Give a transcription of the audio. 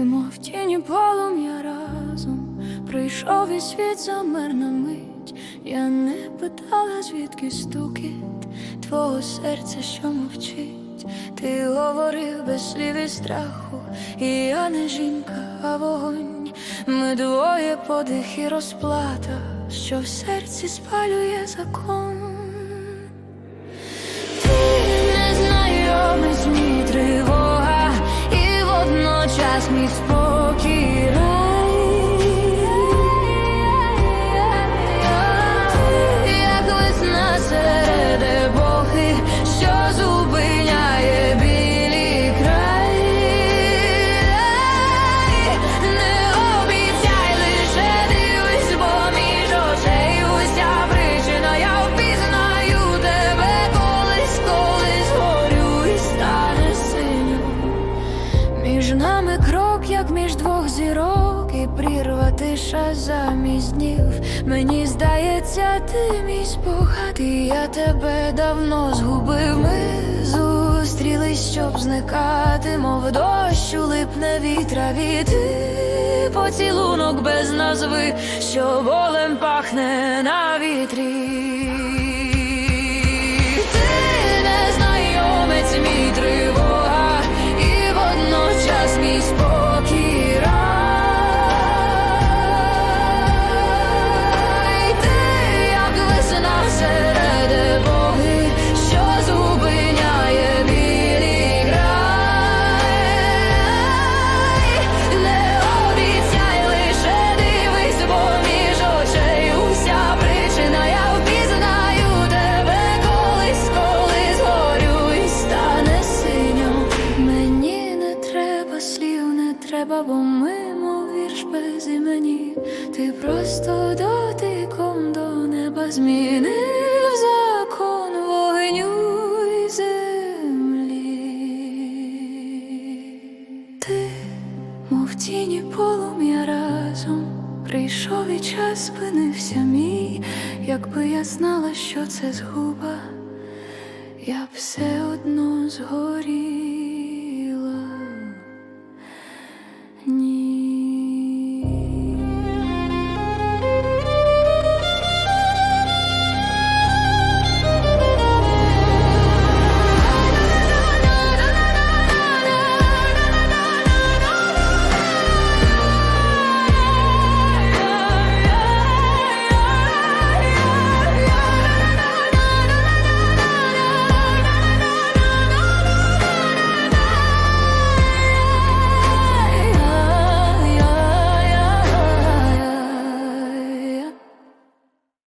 в тіні полум'я разом прийшов і світ замер на мить. Я не питала, звідки стукіт твого серця, що мовчить. Ти говорив без слів і страху, і я не жінка, а вогонь. Ми двоє подих і розплата, що в серці спалює закон. spoke двох зірок, і прірва тиша замість днів. Мені здається, ти мій спогад, і я тебе давно згубив. Ми зустрілись, щоб зникати, мов дощ у липне вітра ти поцілунок без назви, що болем пахне на вітрі. Ти просто дотиком до неба змінив закон вогню й землі. Ти, мов тіні полум'я разом, прийшов і час спинився мій, якби я знала, що це згуба, я б все одно згоріла.